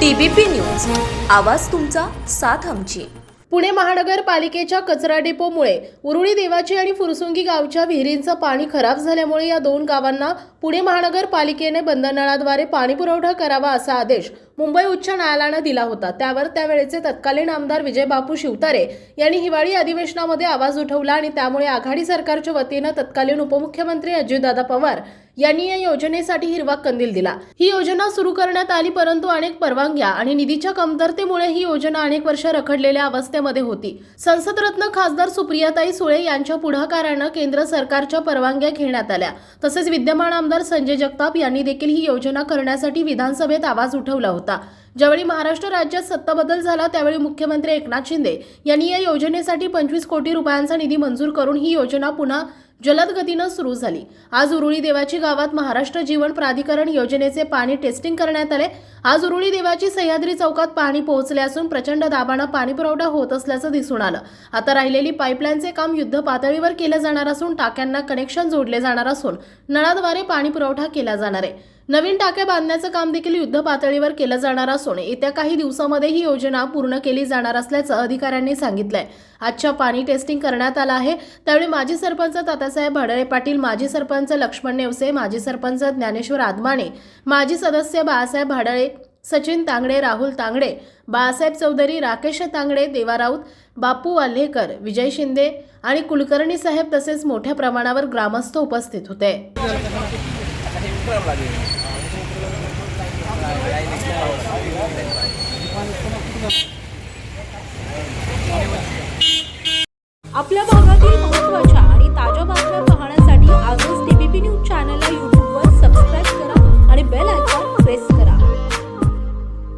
TBP news. आवाज तुमचा साथ आमची. पुणे महानगरपालिकेच्या कचरा डेपोमुळे उरुळी देवाची आणि फुरसुंगी गावच्या विहिरींचं पाणी खराब झाल्यामुळे या दोन गावांना पुणे महानगरपालिकेने बंद नळाद्वारे पाणी पुरवठा करावा असा आदेश मुंबई उच्च न्यायालयानं दिला होता. त्यावर त्यावेळेचे तत्कालीन आमदार विजय बापू शिवतारे यांनी हिवाळी अधिवेशनामध्ये आवाज उठवला आणि त्यामुळे आघाडी सरकारच्या वतीनं तत्कालीन उपमुख्यमंत्री अजितदादा पवार यांनी या योजनेसाठी हिरवा कंदील दिला. ही योजना सुरू करण्यात आली परंतु अनेक परवानग्या आणि निधीच्या कमतरतेमुळे ही योजना अनेक वर्ष रखडलेल्या अवस्थेमध्ये होती. संसदरत्न खासदार सुप्रियाताई सुळे यांच्या पुढाकारानं केंद्र सरकारच्या परवानग्या घेण्यात आल्या. तसेच विद्यमान आमदार संजय जगताप यांनी देखील ही योजना करण्यासाठी विधानसभेत आवाज उठवला होता. ज्यावेळी महाराष्ट्र राज्यात सत्ता बदल झाला त्यावेळी मुख्यमंत्री एकनाथ शिंदे यांनी या योजनेसाठी पंचवीस कोटी रुपयांचा निधी मंजूर करून ही योजना पुन्हा जलद गतीनं सुरू झाली. आज उरुळी देवाची गावात महाराष्ट्र जीवन प्राधिकरण योजनेचे पाणी टेस्टिंग करण्यात आले. आज उरुळी देवाची सह्याद्री चौकात पाणी पोहोचले असून प्रचंड दाबानं पाणी पुरवठा होत असल्याचं दिसून आलं. आता राहिलेली पाईपलाईनचे काम युद्ध पातळीवर केलं जाणार असून टाक्यांना कनेक्शन जोडले जाणार असून नळाद्वारे पाणी पुरवठा केला जाणार आहे. नवीन टाक्या बांधण्याचं काम देखील युद्ध पातळीवर केलं जाणार असून येत्या काही दिवसामध्ये ही योजना पूर्ण केली जाणार असल्याचं अधिकाऱ्यांनी सांगितलंय. आजच्या पाणी टेस्टिंग करण्यात आलं आहे. त्यावेळी माजी सरपंच तात्यासाहेब भडळे पाटील माजी सरपंच लक्ष्मण नेवसे माजी सरपंच ज्ञानेश्वर आदमाणे माजी सदस्य बाळासाहेब भाडळे सचिन तांगडे राहुल तांगडे बाळासाहेब चौधरी राकेश तांगडे देवा राऊत बापू वाल्हेकर विजय शिंदे आणि कुलकर्णी साहेब तसेच मोठ्या प्रमाणावर ग्रामस्थ उपस्थित होते. आपल्या भागातील